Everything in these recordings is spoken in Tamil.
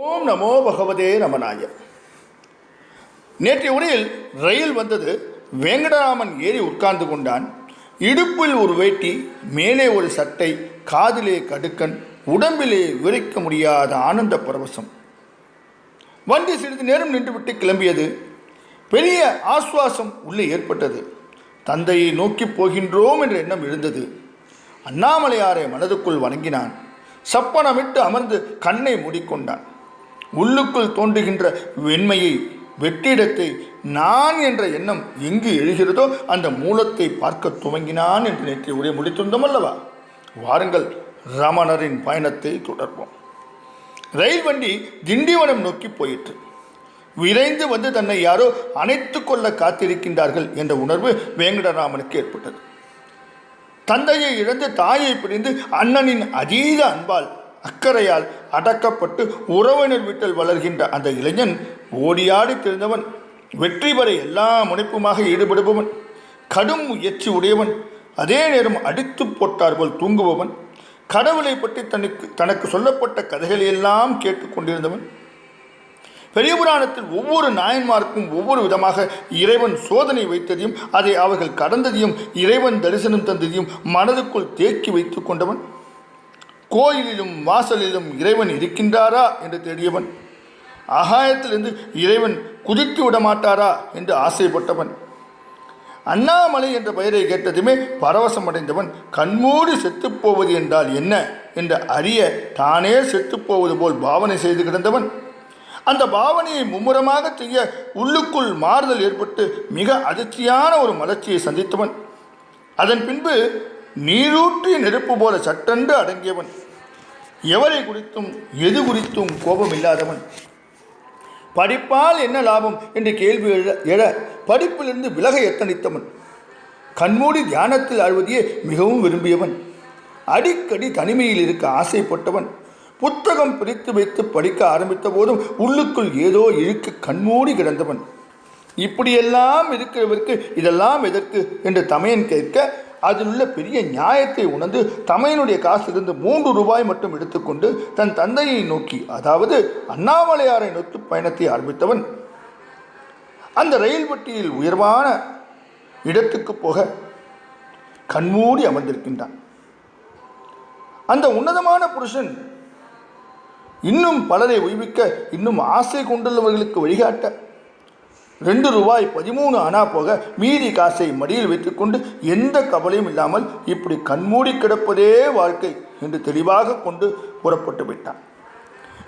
ஓம் நமோ பகவதே நமநாய நேற்றைய உரையில் ரயில் வந்தது வேங்கடராமன் ஏறி உட்கார்ந்து கொண்டான். இடுப்பில் ஒரு வேட்டி மேலே ஒரு சட்டை காதிலே கடுக்கன் உடம்பிலே விவரிக்க முடியாத ஆனந்த பரவசம். வண்டி சிறிது நேரம் நின்றுவிட்டு கிளம்பியது. பெரிய ஆசுவாசம் உள்ளே ஏற்பட்டது. தந்தையை நோக்கி போகின்றோம் என்ற எண்ணம் எழுந்தது. அண்ணாமலையாரை மனதுக்குள் வணங்கினான். சப்பனமிட்டு அமர்ந்து கண்ணை மூடிக்கொண்டான். உள்ளுக்குள் தோன்றுகின்ற வெண்மையை வெற்றிடத்தை நான் என்ற எண்ணம் எங்கு எழுகிறதோ அந்த மூலத்தை பார்க்க துவங்கினான் என்று நேற்று உரை முடித்திருந்தோம் அல்லவா? வாருங்கள் ரமணரின் பயணத்தை தொடர்வோம். ரயில் வண்டி திண்டிவனம் நோக்கி போயிற்று. விரைந்து வந்து தன்னை யாரோ அணைத்து கொள்ள காத்திருக்கின்றார்கள் என்ற உணர்வு வேங்கடராமனுக்கு ஏற்பட்டது. தந்தையை இழந்து தாயை பிரிந்து அண்ணனின் அதீத அன்பால் அக்கறையால் அடக்கப்பட்டு உறவினர் வீட்டில் வளர்கின்ற அந்த இளைஞன் ஓடியாடி தெரிந்தவன். வெற்றி பெற எல்லா முனைப்புமாக ஈடுபடுபவன். கடும் முயற்சி உடையவன். அதே நேரம் அடித்து போட்டார் போல் தூங்குபவன். கடவுளை பற்றி தனக்கு தனக்கு சொல்லப்பட்ட கதைகளை எல்லாம் கேட்டுக்கொண்டிருந்தவன் பெரிய புராணத்தில் ஒவ்வொரு நாயன்மாருக்கும் ஒவ்வொரு விதமாக இறைவன் சோதனை வைத்ததையும் அதை அவர்கள் கடந்ததையும் இறைவன் தரிசனம் தந்ததையும் மனதுக்குள் தேக்கி வைத்துக் கொண்டவன். கோயிலிலும் வாசலிலும் இறைவன் இருக்கின்றாரா என்று தேடியவன். ஆகாயத்திலிருந்து இறைவன் குதித்து விட மாட்டாரா என்று ஆசைப்பட்டவன். அண்ணாமலை என்ற பெயரை கேட்டதுமே பரவசம் அடைந்தவன் கண்மூடி செத்துப்போவது என்றால் என்ன? என்று அறிய தானே செத்துப்போவது போல் பாவனை செய்து கிடந்தவன். அந்த பாவனையை மும்முரமாக செய்ய உள்ளுக்குள் மாறுதல் ஏற்பட்டு மிக அதிர்ச்சியான ஒரு மலர்ச்சியை சந்தித்தவன். அதன் பின்பு நீரூற்றி நெருப்பு போல சட்டென்று அடங்கியவன். எவரை குறித்தும் எது குறித்தும் கோபம் இல்லாதவன் படிப்பால் என்ன லாபம் என்று கேள்வி எழ படிப்பிலிருந்து விலக எத்தனித்தவன். கண்மூடி தியானத்தில் ஆழ்வதையே மிகவும் விரும்பியவன். அடிக்கடி தனிமையில் இருக்க ஆசைப்பட்டவன். புத்தகம் பிரித்து வைத்து படிக்க ஆரம்பித்த போதும் உள்ளுக்குள் ஏதோ இழுக்க கண்மூடி கிடந்தவன். இப்படியெல்லாம் இருக்கிறவருக்கு இதெல்லாம் எதற்கு? என்று தமையன் கேட்க அதில் உள்ள பெரிய நியாயத்தை உணர்ந்து தமையனுடைய காசிலிருந்து மூன்று ரூபாய் மட்டும் எடுத்துக்கொண்டு தன் தந்தையை நோக்கி அதாவது அண்ணாமலையாரை நோக்கி பயணத்தை ஆரம்பித்தவன். அந்த ரயில் பெட்டியில் உயர்வான இடத்துக்கு போக கண்மூடி அமர்ந்திருக்கின்றான். அந்த உன்னதமான புருஷன் இன்னும் பலரை உய்விக்க இன்னும் ஆசை கொண்டுள்ளவர்களுக்கு வழிகாட்ட ரெண்டு ரூபாய் பதிமூணு அணா போக மீதி காசை மடியில் வைத்துக்கொண்டு எந்த கவலையும் இல்லாமல் இப்படி கண்மூடி கிடப்பதே வாழ்க்கை என்று தெளிவாக கொண்டு புறப்பட்டு விட்டான்.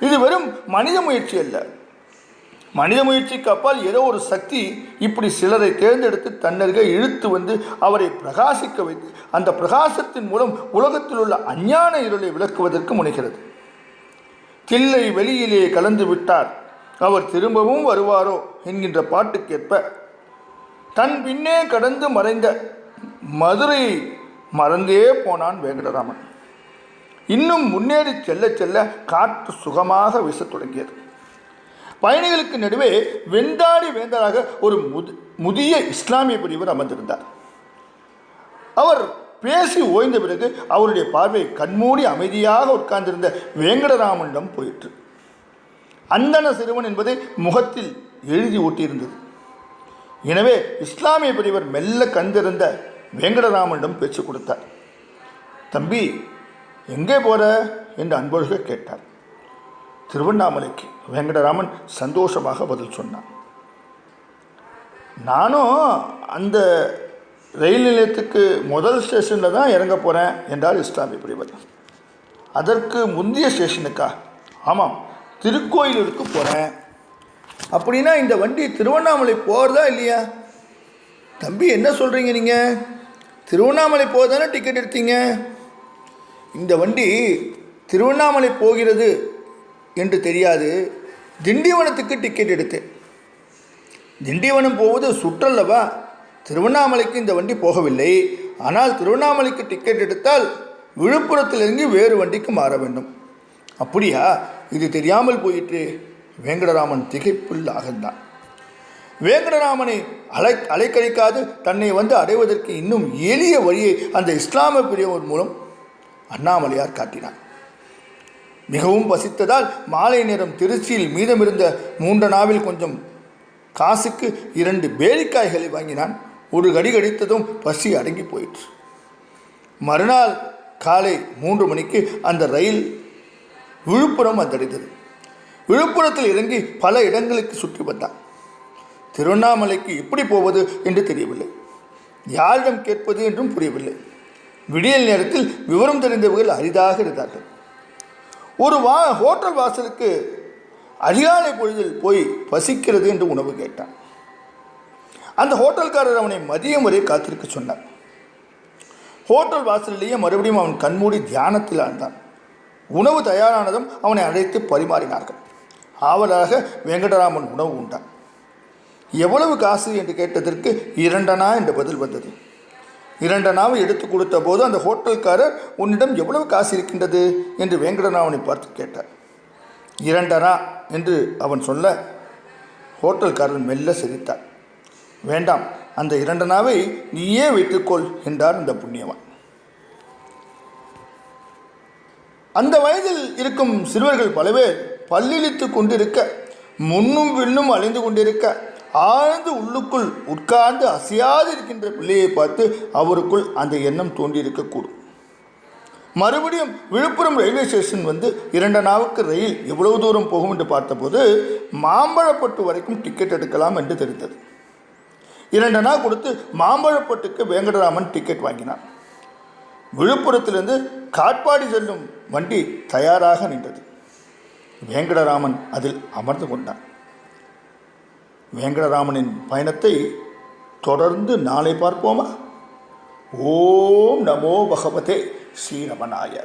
இது வெறும் மனித முயற்சி அல்ல. மனித முயற்சிக்கு அப்பால் ஏதோ ஒரு சக்தி இப்படி சிலரை தேர்ந்தெடுத்து தன்னருகே இழுத்து வந்து அவரை பிரகாசிக்க வைத்து அந்த பிரகாசத்தின் மூலம் உலகத்தில் உள்ள அஞ்ஞான இருளை விளக்குவதற்கு முனைகிறது. தில்லை வெளியிலே கலந்து விட்டார். அவர் திரும்பவும் வருவாரோ என்கின்ற பாட்டுக்கேற்ப தன் பின்னே கடந்து மறைந்த மதுரையை மறந்தே போனான் வேங்கடராமன். இன்னும் முன்னேறி செல்ல செல்ல காற்று சுகமாக வீசத் தொடங்கியது. பயணிகளுக்கு நடுவே வெந்தாடி வேந்தராக ஒரு முது முதிய இஸ்லாமிய பிரிவர் அமர்ந்திருந்தார். அவர் பேசி ஓய்ந்த பிறகு அவருடைய பார்வை கண்மூடி அமைதியாக உட்கார்ந்திருந்த வேங்கடராமனிடம் போயிற்று. அந்தன சிறுவன் என்பதை முகத்தில் எழுதி ஓட்டியிருந்தது எனவே இஸ்லாமிய பெரியவர் மெல்ல கந்திருந்த வேங்கடராமனிடம் பேச்சு கொடுத்தார். தம்பி எங்கே போற? என்று அன்பழக கேட்டார். திருவண்ணாமலைக்கு வேங்கடராமன் சந்தோஷமாக பதில் சொன்னான் நானும் அந்த ரயில் நிலையத்துக்கு முதல் ஸ்டேஷனில் தான் இறங்க போகிறேன் என்றார் இஸ்லாமிய பிரிவர் அதற்கு முந்தைய ஸ்டேஷனுக்கா? ஆமாம். திருக்கோயிலூருக்கு போகிறேன் அப்படின்னா இந்த வண்டி திருவண்ணாமலை போகிறதா இல்லையா? தம்பி என்ன சொல்கிறீங்க நீங்கள் திருவண்ணாமலை போக தானே டிக்கெட் எடுத்தீங்க? இந்த வண்டி திருவண்ணாமலை போகிறது என்று தெரியாது. திண்டிவனத்துக்கு டிக்கெட் எடுத்தேன். திண்டிவனம் போவது சுற்றல்லவா? திருவண்ணாமலைக்கு இந்த வண்டி போகவில்லை. ஆனால் திருவண்ணாமலைக்கு டிக்கெட் எடுத்தால் விழுப்புரத்திலிருந்து வேறு வண்டிக்கு மாற வேண்டும். அப்படியா? இது தெரியாமல் போயிற்று. வேங்கடராமன் திகைப்புள் அகந்தான் வேங்கடராமனை அலை அலைக்கழிக்காது தன்னை வந்து அடைவதற்கு இன்னும் எளிய வழியை அந்த இஸ்லாமிய பெரியவர் மூலம் அண்ணாமலையார் காட்டினார். மிகவும் பசித்ததால் மாலை நேரம் திருச்சியில் மீதமிருந்த மூன்றனாவில் கொஞ்சம் காசுக்கு இரண்டு பேரிக்காய்களை வாங்கினான். ஒரு கடி கடித்ததும் பசி அடங்கி போயிற்று. மறுநாள் காலை மூன்று மணிக்கு அந்த ரயில் விழுப்புரம் வந்தடைந்தது விழுப்புரத்தில் இறங்கி பல இடங்களுக்கு சுற்றி வந்தான். திருவண்ணாமலைக்கு எப்படி போவது என்று தெரியவில்லை. யாரிடம் கேட்பது என்றும் புரியவில்லை. விடியல் நேரத்தில் விவரம் தெரிந்தவர்கள் அரிதாக இருந்தார்கள். ஒரு வா ஹோட்டல் வாசலுக்கு அதிகாலை பொழுதில் போய் பசிக்கிறது என்று உணவு கேட்டான். அந்த ஹோட்டல்காரர் அவனை மதியம் வரை காத்திருக்க சொன்னார் ஹோட்டல் வாசலிலேயே மறுபடியும் அவன் கண்மூடி தியானத்தில் ஆழ்ந்தான். உணவு தயாரானதும் அவனை அழைத்து பரிமாறினார்கள். ஆவலாக வெங்கடராமன் உணவு உண்டான். எவ்வளவு காசு? என்று கேட்டதற்கு இரண்டனா? என்ற பதில் வந்தது. இரண்டனாவை எடுத்து கொடுத்த போது அந்த ஹோட்டல்காரர் உன்னிடம் எவ்வளவு காசு இருக்கின்றது? என்று வெங்கடராமனை பார்த்து கேட்டார். இரண்டனா? என்று அவன் சொல்ல ஹோட்டல்காரன் மெல்ல சிரித்தார். வேண்டாம் அந்த இரண்டனாவை நீயே வைத்துக்கொள் என்றார் இந்த புண்ணியவான். அந்த வயதில் இருக்கும் சிறுவர்கள் பல பேர் பல்லிழித்து கொண்டிருக்க முன்னும் பின்னும் அலைந்து கொண்டிருக்க ஆழ்ந்து உள்ளுக்குள் உட்கார்ந்து அசையாது இருக்கின்ற பிள்ளையை பார்த்து அவருக்குள் அந்த எண்ணம் தோன்றியிருக்கக்கூடும். மறுபடியும் விழுப்புரம் ரயில்வே ஸ்டேஷன் வந்து இரண்டு நாவுக்கு ரயில் எவ்வளவு தூரம் போகும் என்று பார்த்தபோது மாம்பழப்பட்டு வரைக்கும் டிக்கெட் எடுக்கலாம் என்று தெரிந்தது. இரண்டு நாள் கொடுத்து மாம்பழப்பட்டுக்கு வேங்கடராமன் டிக்கெட் வாங்கினான். விழுப்புரத்திலிருந்து காட்பாடி செல்லும் வண்டி தயாராக நின்றது. வேங்கடராமன் அதில் அமர்ந்து கொண்டான். வேங்கடராமனின் பயணத்தை தொடர்ந்து நாளை பார்ப்போமா? ஓம் நமோ பகவதே ஸ்ரீரமணாய